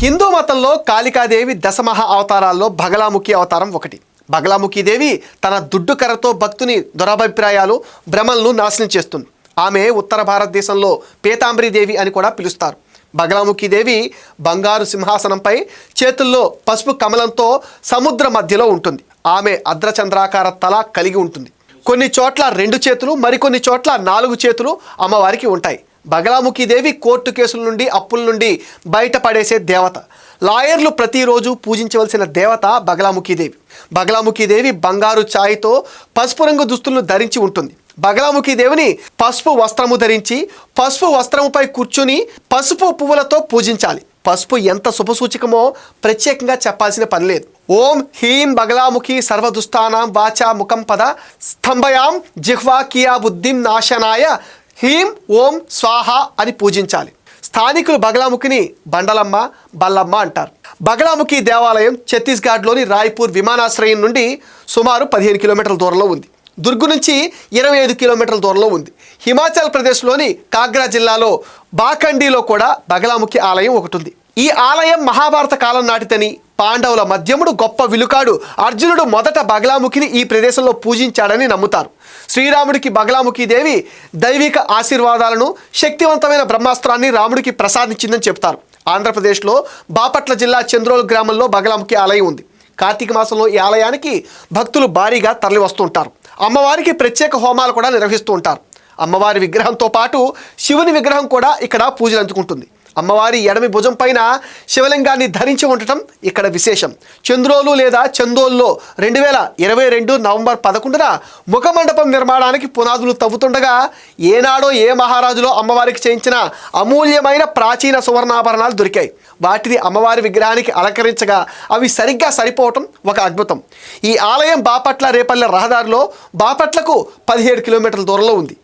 హిందూ మతంలో కాళికాదేవి దశమహా అవతారాల్లో బగలాముఖి అవతారం ఒకటి. బగలాముఖి దేవి తన దుడ్డు కర్రతో భక్తుని దురభిప్రాయాలు భ్రమలను నాశనం చేస్తుంది. ఆమె ఉత్తర భారతదేశంలో పీతాంబరి దేవి అని కూడా పిలుస్తారు. బగలాముఖి దేవి బంగారు సింహాసనంపై చేతుల్లో పసుపు కమలంతో సముద్ర మధ్యలో ఉంటుంది. ఆమె అర్ధచంద్రాకార తల కలిగి ఉంటుంది. కొన్ని చోట్ల రెండు చేతులు మరికొన్ని చోట్ల నాలుగు చేతులు అమ్మవారికి ఉంటాయి. బగలాముఖి దేవి కోర్టు కేసుల నుండి అప్పుల నుండి బయటపడేసే దేవత. లాయర్లు ప్రతిరోజు పూజించవలసిన దేవత బగలాముఖి దేవి దేవి బంగారు ఛాయ్తో పసుపు రంగు దుస్తులను ధరించి ఉంటుంది. బగలాముఖి దేవిని పసుపు వస్త్రము ధరించి పసుపు వస్త్రముపై కూర్చుని పసుపు పువ్వులతో పూజించాలి. పసుపు ఎంత శుభసూచకమో ప్రత్యేకంగా చెప్పాల్సిన పని లేదు. ఓం హీం బగలాముఖి సర్వదుస్థానం వాచా ముఖం పద స్తంభయాం జిహ్వా కియా బుద్ధిం నాశనాయ హీం ఓం స్వాహ అని పూజించాలి. స్థానికులు బగలాముఖిని బండలమ్మ బల్లమ్మ అంటారు. బగలాముఖి దేవాలయం ఛత్తీస్గఢ్లోని రాయ్పూర్ విమానాశ్రయం నుండి సుమారు పదిహేను కిలోమీటర్ల దూరంలో ఉంది. దుర్గు నుంచి ఇరవై ఐదు కిలోమీటర్ల దూరంలో ఉంది. హిమాచల్ ప్రదేశ్లోని కాగ్రా జిల్లాలో బాఖండిలో కూడా బగలాముఖి ఆలయం ఒకటి ఉంది. ఈ ఆలయం మహాభారత కాలం నాటితని పాండవుల మధ్యముడు గొప్ప విలుకాడు అర్జునుడు మొదట బగలాముఖిని ఈ ప్రదేశంలో పూజించాడని నమ్ముతారు. శ్రీరాముడికి బగలాముఖి దేవి దైవిక ఆశీర్వాదాలను శక్తివంతమైన బ్రహ్మాస్త్రాన్ని రాముడికి ప్రసాదించిందని చెప్తారు. ఆంధ్రప్రదేశ్లో బాపట్ల జిల్లా చంద్రోల్ గ్రామంలో బగలాముఖి ఆలయం ఉంది. కార్తీక మాసంలో ఈ ఆలయానికి భక్తులు భారీగా తరలి వస్తుంటారు అమ్మవారికి ప్రత్యేక హోమాలు కూడా నిర్వహిస్తూ ఉంటారు అమ్మవారి విగ్రహంతో పాటు శివుని విగ్రహం కూడా ఇక్కడ పూజలు అందుకుంటుంది అమ్మవారి ఎడమి భుజం పైన శివలింగాన్ని ధరించి ఉండటం ఇక్కడ విశేషం. చంద్రోలు లేదా చందోల్లో రెండు వేల ఇరవై రెండు నవంబర్ పదకొండున ముఖమండపం నిర్మాణానికి పునాదులు తవ్వుతుండగా ఏనాడో ఏ మహారాజులో అమ్మవారికి చేయించిన అమూల్యమైన ప్రాచీన సువర్ణాభరణాలు దొరికాయి. వాటిని అమ్మవారి విగ్రహానికి అలంకరించగా అవి సరిగ్గా సరిపోవటం ఒక అద్భుతం. ఈ ఆలయం బాపట్ల రేపల్లె రహదారిలో బాపట్లకు పదిహేడు కిలోమీటర్ల దూరంలో ఉంది.